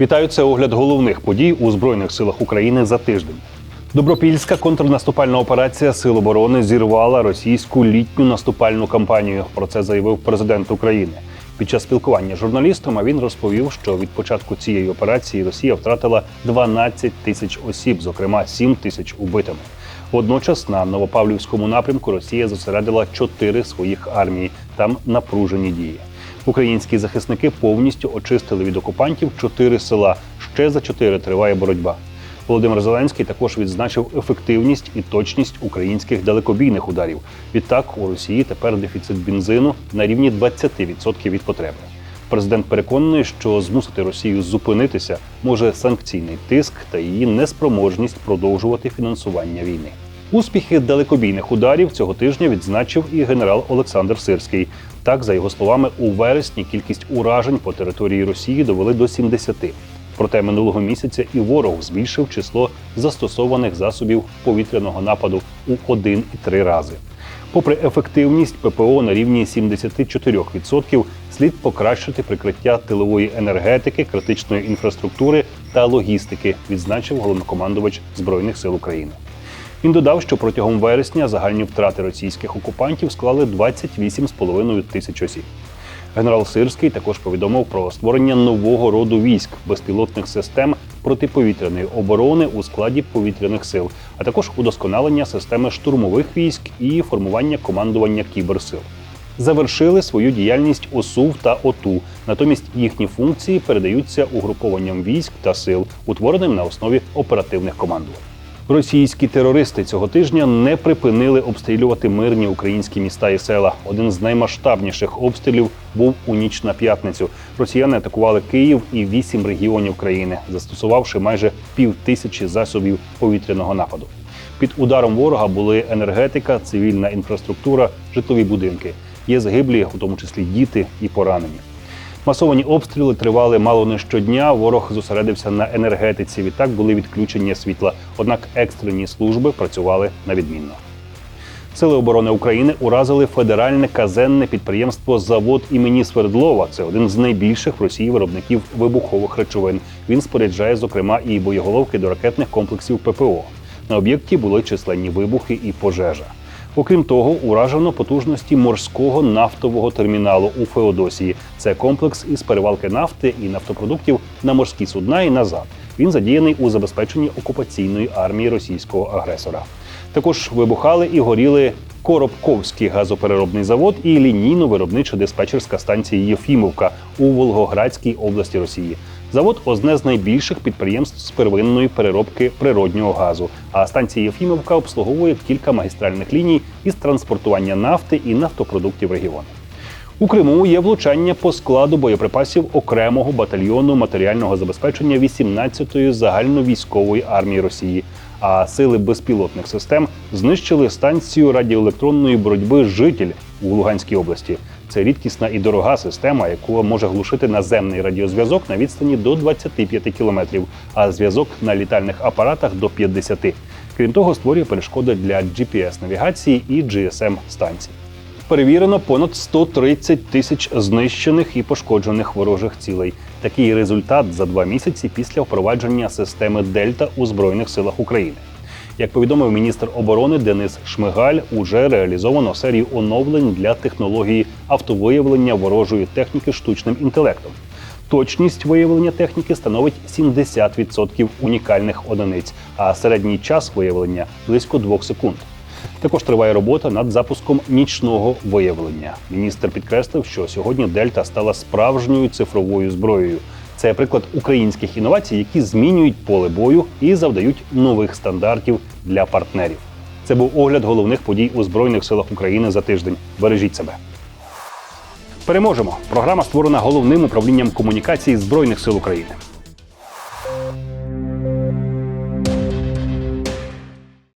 Вітаю, це огляд головних подій у Збройних силах України за тиждень. Добропільська контрнаступальна операція Сил оборони зірвала російську літню наступальну кампанію. Про це заявив президент України. Під час спілкування з журналістами він розповів, що від початку цієї операції Росія втратила 12 тисяч осіб, зокрема 7 тисяч убитими. Водночас на Новопавлівському напрямку Росія зосередила чотири своїх армії. Там напружені дії. Українські захисники повністю очистили від окупантів чотири села. Ще за чотири триває боротьба. Володимир Зеленський також відзначив ефективність і точність українських далекобійних ударів. Відтак у Росії тепер дефіцит бензину на рівні 20% від потреби. Президент переконаний, що змусити Росію зупинитися може санкційний тиск та її неспроможність продовжувати фінансування війни. Успіхи далекобійних ударів цього тижня відзначив і генерал Олександр Сирський. Так, за його словами, у вересні кількість уражень по території Росії довели до 70. Проте минулого місяця і ворог збільшив число застосованих засобів повітряного нападу у 1,3 рази. Попри ефективність ППО на рівні 74%, слід покращити прикриття тилової енергетики, критичної інфраструктури та логістики, відзначив головнокомандувач збройних сил України. Він додав, що протягом вересня загальні втрати російських окупантів склали 28,5 тисяч осіб. Генерал Сирський також повідомив про створення нового роду військ безпілотних систем протиповітряної оборони у складі повітряних сил, а також удосконалення системи штурмових військ і формування командування кіберсил. Завершили свою діяльність ОСУВ та ОТУ. Натомість їхні функції передаються угрупованням військ та сил, утвореним на основі оперативних командувань. Російські терористи цього тижня не припинили обстрілювати мирні українські міста і села. Один з наймасштабніших обстрілів був у ніч на п'ятницю. Росіяни атакували Київ і вісім регіонів країни, застосувавши майже пів тисячі засобів повітряного нападу. Під ударом ворога були енергетика, цивільна інфраструктура, житлові будинки. Є загиблі, у тому числі діти і поранені. Масовані обстріли тривали мало не щодня. Ворог зосередився на енергетиці. Відтак були відключення світла. Однак екстрені служби працювали на відмінно. Сили оборони України уразили федеральне казенне підприємство Завод імені Свердлова. Це один з найбільших в Росії виробників вибухових речовин. Він споряджає, зокрема, і боєголовки до ракетних комплексів ППО. На об'єкті були численні вибухи і пожежа. Окрім того, уражено потужності морського нафтового терміналу у Феодосії. Це комплекс із перевалки нафти і нафтопродуктів на морські судна і назад. Він задіяний у забезпеченні окупаційної армії російського агресора. Також вибухали і горіли Коробковський газопереробний завод і лінійно-виробнича диспетчерська станція Єфімовка у Волгоградській області Росії. Завод одне з найбільших підприємств з первинної переробки природнього газу. А станція Єфімовка обслуговує кілька магістральних ліній із транспортування нафти і нафтопродуктів регіону. У Криму є влучання по складу боєприпасів окремого батальйону матеріального забезпечення 18-ї загальновійськової армії Росії. А сили безпілотних систем знищили станцію радіоелектронної боротьби Житель у Луганській області. Це рідкісна і дорога система, яку може глушити наземний радіозв'язок на відстані до 25 кілометрів, а зв'язок на літальних апаратах до 50. Крім того, створює перешкоди для GPS-навігації і GSM станцій. Перевірено понад 130 тисяч знищених і пошкоджених ворожих цілей. Такий результат за два місяці після впровадження системи Дельта у Збройних силах України. Як повідомив міністр оборони Денис Шмигаль, уже реалізовано серію оновлень для технології автовиявлення ворожої техніки штучним інтелектом. Точність виявлення техніки становить 70% унікальних одиниць, а середній час виявлення близько 2 секунд. Також триває робота над запуском нічного виявлення. Міністр підкреслив, що сьогодні Дельта стала справжньою цифровою зброєю. Це приклад українських інновацій, які змінюють поле бою і завдають нових стандартів для партнерів. Це був огляд головних подій у Збройних силах України за тиждень. Бережіть себе. Переможемо. Програма створена головним управлінням комунікації Збройних сил України.